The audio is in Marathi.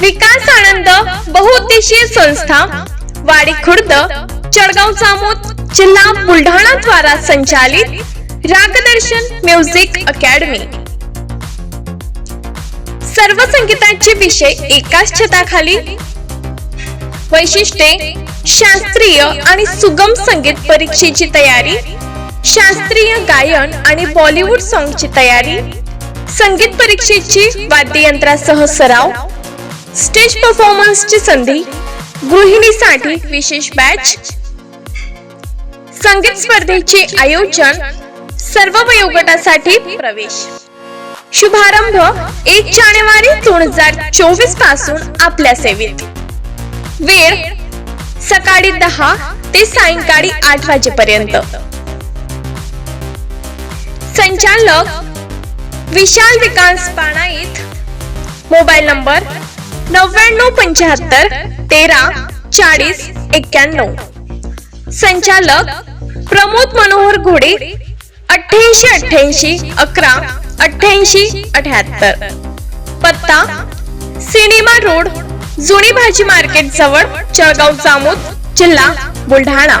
विकास आनंद बहुउद्देशीय संस्था वाडी खुर्द चडगाव जामोद जिल्हा बुलढाणा द्वारा संचालित रागदर्शन म्युझिक अकॅडमी. सर्व संगीतांचे विषय एकाच छताखाली. वैशिष्ट्ये शास्त्रीय आणि सुगम संगीत परीक्षेची तयारी शास्त्रीय गायन आणि बॉलिवूड सॉंगची तयारी संगीत परीक्षेची वाद्ययंत्रासह सराव स्टेज परफॉर्मन्सची संधी गृहिणीसाठी विशेष बॅच संगीत स्पर्धेचे आयोजन सर्व वयोगटासाठी प्रवेश. शुभारंभ एक जानेवारी दोन हजार चोवीसपासून आपल्या सेवेत. वेळ सकाळी दहा ते सायंकाळी आठ वाजेपर्यंत. संचालक विशाल विकास पाणाईत मोबाईल नंबर नव्याण्णव पंच्याहत्तर तेरा चाळीस एक्क्याण्णव. संचालक प्रमोद मनोहर घोडे अठ्ठ्याऐंशी अठ्ठ्याऐंशी अकरा अठ्ठ्याऐंशी अठ्याहत्तर. पत्ता सिनेमा रोड जुनी भाजी मार्केट जवळ जळगाव जामोद जिल्हा बुलढाणा.